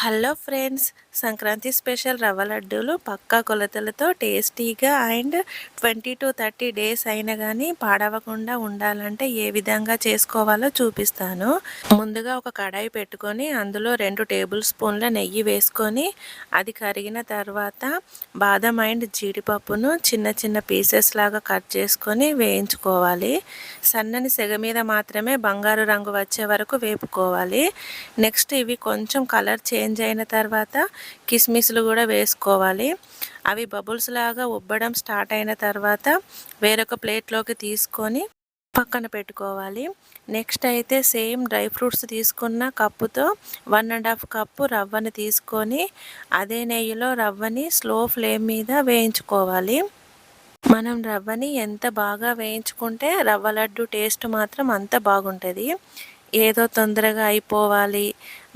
Hello friends Sankranti special రవ్వ లడ్డూలు పక్కా కొలతలతో టేస్టీగా and twenty to thirty days అయినా కానీ పాడవకుండా ఉండాలంటే ఏ విధంగా చేసుకోవాలో చూపిస్తాను. ముందుగా ఒక కడాయి పెట్టుకొని అందులో రెండు టేబుల్ స్పూన్ల నెయ్యి వేసుకొని అది కరిగిన తర్వాత బాదం అండ్ జీడిపప్పును చిన్న చిన్న పీసెస్ లాగా కట్ చేసుకొని వేయించుకోవాలి. సన్నని సెగ మీద మాత్రమే బంగారు రంగు వచ్చే వరకు వేపుకోవాలి. నెక్స్ట్ ఇవి కొంచెం కలర్ చేంజ్ అయిన తర్వాత కిస్మిస్లు కూడా వేసుకోవాలి. అవి బబుల్స్ లాగా ఉబ్బడం స్టార్ట్ అయిన తర్వాత వేరొక ప్లేట్లోకి తీసుకొని పక్కన పెట్టుకోవాలి. నెక్స్ట్ అయితే సేమ్ డ్రై ఫ్రూట్స్ తీసుకున్న కప్పుతో వన్ అండ్ హాఫ్ కప్పు రవ్వని తీసుకొని అదే నెయ్యిలో రవ్వని స్లో ఫ్లేమ్ మీద వేయించుకోవాలి. మనం రవ్వని ఎంత బాగా వేయించుకుంటే రవ్వ లడ్డు టేస్ట్ మాత్రం అంత బాగుంటుంది. ఏదో తొందరగా అయిపోవాలి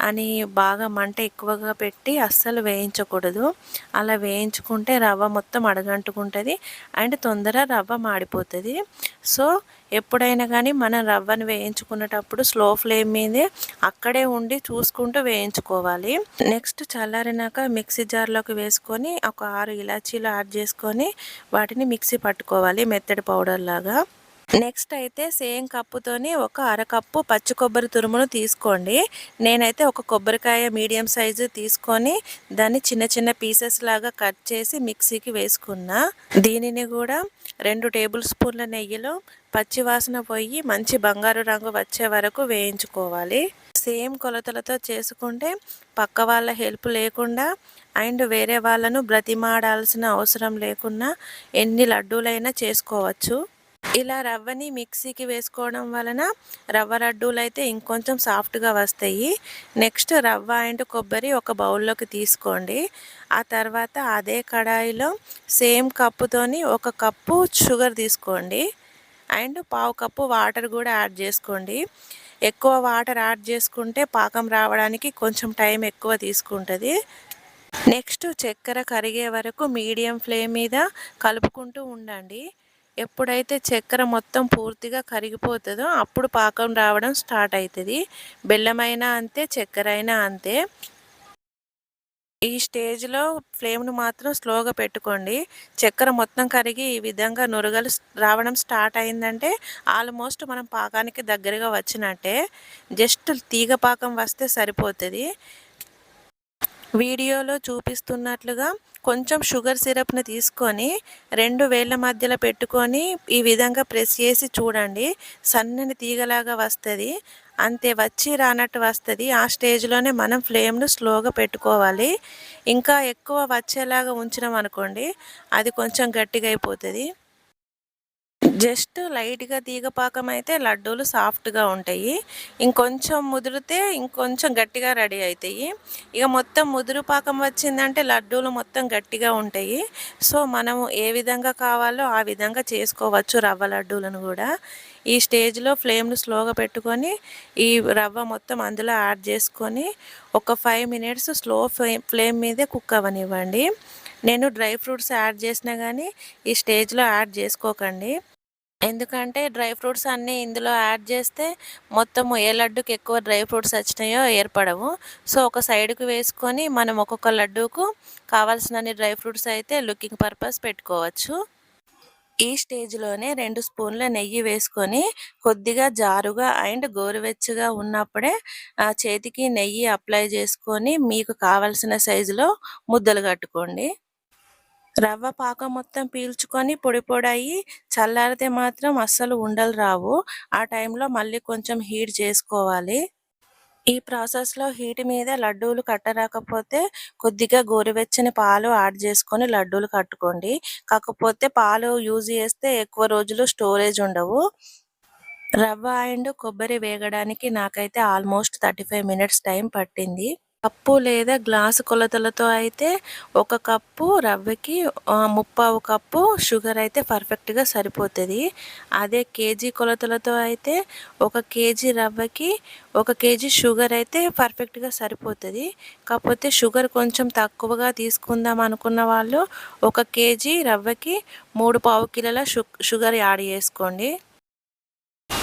అని బాగా మంట ఎక్కువగా పెట్టి అస్సలు వేయించకూడదు. అలా వేయించుకుంటే రవ్వ మొత్తం అడగంటుకుంటుంది అండ్ తొందర రవ్వ మాడిపోతుంది. సో ఎప్పుడైనా కానీ మనం రవ్వను వేయించుకునేటప్పుడు స్లో ఫ్లేమ్ మీదే అక్కడే ఉండి చూసుకుంటూ వేయించుకోవాలి. నెక్స్ట్ చల్లారినాక మిక్సీ జార్లోకి వేసుకొని ఒక ఆరు ఇలాచీలు యాడ్ చేసుకొని వాటిని మిక్సీ పట్టుకోవాలి మెత్తడి పౌడర్ లాగా. నెక్స్ట్ అయితే సేమ్ కప్పుతోని ఒక అరకప్పు పచ్చి కొబ్బరి తురుమును తీసుకోండి. నేనైతే ఒక కొబ్బరికాయ మీడియం సైజు తీసుకొని దాన్ని చిన్న చిన్న పీసెస్ లాగా కట్ చేసి మిక్సీకి వేసుకున్నా. దీనిని కూడా రెండు టేబుల్ స్పూన్ల నెయ్యిలో పచ్చి వాసన పోయి మంచి బంగారు రంగు వచ్చే వరకు వేయించుకోవాలి. సేమ్ కొలతలతో చేసుకుంటే పక్క వాళ్ళ హెల్ప్ లేకుండా అండ్ వేరే వాళ్ళను బ్రతిమాడాల్సిన అవసరం లేకుండా ఎన్ని లడ్డూలైనా చేసుకోవచ్చు. ఇలా రవ్వని మిక్సీకి వేసుకోవడం వలన రవ్వ లడ్డూలు అయితే ఇంకొంచెం సాఫ్ట్గా వస్తాయి. నెక్స్ట్ రవ్వ అండ్ కొబ్బరి ఒక బౌల్లోకి తీసుకోండి. ఆ తర్వాత అదే కడాయిలో సేమ్ కప్పుతోని ఒక కప్పు షుగర్ తీసుకోండి. అండ్ పావు కప్పు వాటర్ కూడా యాడ్ చేసుకోండి. ఎక్కువ వాటర్ యాడ్ చేసుకుంటే పాకం రావడానికి కొంచెం టైం ఎక్కువ తీసుకుంటుంది. నెక్స్ట్ చక్కెర కరిగే వరకు మీడియం ఫ్లేమ్ మీద కలుపుకుంటూ ఉండండి. ఎప్పుడైతే చక్కెర మొత్తం పూర్తిగా కరిగిపోతుందో అప్పుడు పాకం రావడం స్టార్ట్ అవుతుంది బెల్లమైనా అంతే చక్కెర అయినా అంతే. ఈ స్టేజ్లో ఫ్లేమ్ను మాత్రం స్లోగా పెట్టుకోండి. చక్కెర మొత్తం కరిగి ఈ విధంగా నురగలు రావడం స్టార్ట్ అయిందంటే ఆల్మోస్ట్ మనం పాకానికి దగ్గరగా వచ్చినట్టే. జస్ట్ తీగ పాకం వస్తే సరిపోతుంది. వీడియోలో చూపిస్తున్నట్లుగా కొంచెం షుగర్ సిరప్ని తీసుకొని రెండు వేళ్ళ మధ్యలో పెట్టుకొని ఈ విధంగా ప్రెస్ చేసి చూడండి. సన్నని తీగలాగా వస్తుంది. అంతే వచ్చి రానట్టు వస్తుంది. ఆ స్టేజ్లోనే మనం ఫ్లేమ్ను స్లోగా పెట్టుకోవాలి. ఇంకా ఎక్కువ వచ్చేలాగా ఉంచినాం అనుకోండి అది కొంచెం గట్టిగా అయిపోతుంది. జస్ట్ లైట్గా తీగపాకం అయితే లడ్డూలు సాఫ్ట్గా ఉంటాయి. ఇంకొంచెం ముదిరితే ఇంకొంచెం గట్టిగా రెడీ అవుతాయి ఇక మొత్తం ముదురు పాకం వచ్చిందంటే లడ్డూలు మొత్తం గట్టిగా ఉంటాయి. సో మనము ఏ విధంగా కావాలో ఆ విధంగా చేసుకోవచ్చు రవ్వ లడ్డూలను కూడా. ఈ స్టేజ్లో ఫ్లేమ్ను స్లోగా పెట్టుకొని ఈ రవ్వ మొత్తం అందులో యాడ్ చేసుకొని ఒక ఫైవ్ మినిట్స్ స్లో ఫ్లేమ్ మీదే కుక్ అవ్వనివ్వండి. నేను డ్రై ఫ్రూట్స్ యాడ్ చేసినా కానీ ఈ స్టేజ్లో యాడ్ చేసుకోకండి. ఎందుకంటే డ్రై ఫ్రూట్స్ అన్నీ ఇందులో యాడ్ చేస్తే మొత్తం ఏ లడ్డుకి ఎక్కువ డ్రై ఫ్రూట్స్ వచ్చినాయో ఏర్పడవు. సో ఒక సైడ్కి వేసుకొని మనం ఒక్కొక్క లడ్డూకు కావాల్సినన్ని డ్రై ఫ్రూట్స్ అయితే లుకింగ్ పర్పస్ పెట్టుకోవచ్చు. ఈ స్టేజ్లోనే రెండు స్పూన్ల నెయ్యి వేసుకొని కొద్దిగా జారుగా అండ్ గోరువెచ్చగా ఉన్నప్పుడే చేతికి నెయ్యి అప్లై చేసుకొని మీకు కావలసిన సైజులో ముద్దలు కట్టుకోండి. రవ్వ పాకం మొత్తం పీల్చుకొని పొడి పొడయి చల్లారితే మాత్రం అస్సలు ఉండలు రావు. ఆ టైంలో మళ్ళీ కొంచెం హీట్ చేసుకోవాలి. ఈ ప్రాసెస్లో హీట్ మీద లడ్డూలు కట్టరాకపోతే కొద్దిగా గోరువెచ్చని పాలు యాడ్ చేసుకొని లడ్డూలు కట్టుకోండి. కాకపోతే పాలు యూజ్ చేస్తే ఎక్కువ రోజులు స్టోరేజ్ ఉండవు. రవ్వ అండ్ కొబ్బరి వేగడానికి నాకైతే almost thirty five minutes time పట్టింది. కప్పు లేదా గ్లాసు కొలతలతో అయితే ఒక కప్పు రవ్వకి ముప్పావు కప్పు షుగర్ అయితే పర్ఫెక్ట్గా సరిపోతుంది. అదే కేజీ కొలతలతో అయితే ఒక కేజీ రవ్వకి ఒక కేజీ షుగర్ అయితే పర్ఫెక్ట్గా సరిపోతుంది. కాకపోతే షుగర్ కొంచెం తక్కువగా తీసుకుందాం అనుకున్న వాళ్ళు ఒక కేజీ రవ్వకి మూడు పావు కిలోల షుగర్ యాడ్ చేసుకోండి.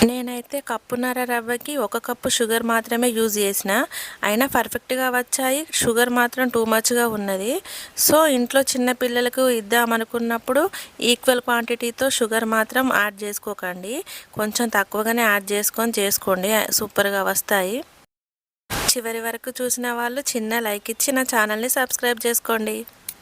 నేనైతే కప్పున్నర రవ్వకి ఒక కప్పు షుగర్ మాత్రమే యూజ్ చేసిన. అయినా పర్ఫెక్ట్గా వచ్చాయి. షుగర్ మాత్రం టూ మచ్గా ఉన్నది. సో ఇంట్లో చిన్న పిల్లలకు ఇద్దామనుకున్నప్పుడు ఈక్వల్ క్వాంటిటీతో షుగర్ మాత్రం యాడ్ చేసుకోకండి. కొంచెం తక్కువగానే యాడ్ చేసుకొని చేసుకోండి. సూపర్గా వస్తాయి. చివరి వరకు చూసిన వాళ్ళు చిన్న లైక్ ఇచ్చి నా ఛానల్ని సబ్స్క్రైబ్ చేసుకోండి.